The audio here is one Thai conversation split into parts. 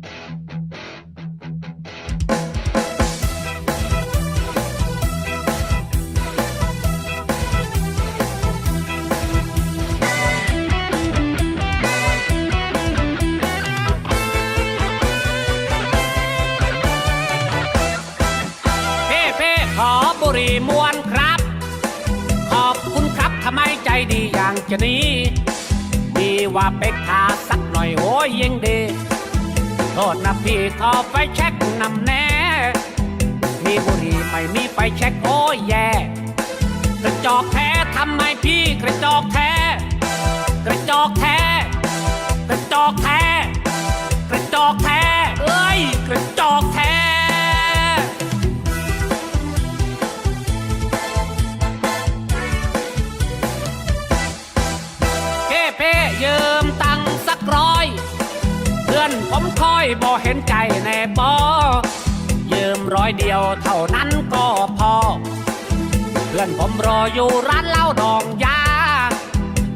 เพ่เพ่ขอบุรีมวนครับ ขอบคุณครับทำไมใจดีอย่างจะนี้ดีว่าเป็กทาสักหน่อยโอ้ยยังดี โทษนะพี่ขอไฟแช็กนำแน่ มีบุหรี่ไม่มีไฟแช็กโอ้ยแย่ กระจอกแท้ทำไมพี่กระจอกแท้ กระจอกแท้ กระจอกแท้ กระจอกแท้เอ้ยกระจอกแท้เพ่เพ่ยืมตังค์สักร้อย อน ผมคอยบ่เห็นใจแน่บอยืมร้อยเดียวเท่านั้นก็พอ เพื่อนผมรออยู่ร้านเหล้าดองยา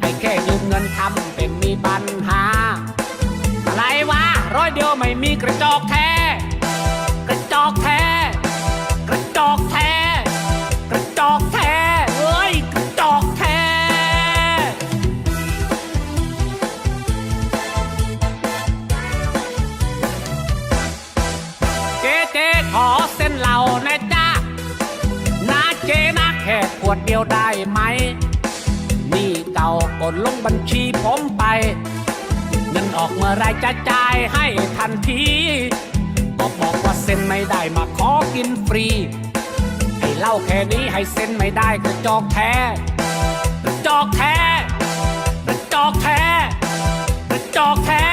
ไอ้แค่ยืมเงินทำเป็นมีปัญหา อะไรวะร้อยเดียวไม่มีกระจอกแท้ กระจอกแท้ ขอเส้นเหล่านะจ๊ะนะเจนะแค่ขวดเดียวได้ไหม นี่เก่ากดลงบัญชีผมไป เงินออกเมื่อไรจะจ่ายให้ทันทีก็บอกว่าเซ็นไม่ได้มาขอกินฟรีให้เหล่าแค่นี้ให้เซ็นไม่ได้กระจอกแท้กระจอกแท้กระจอกแท้กระจอกแท้